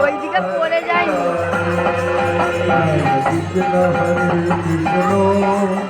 ওইদিকে পড়ে যায়নি কৃষ্ণ হরে কৃষ্ণ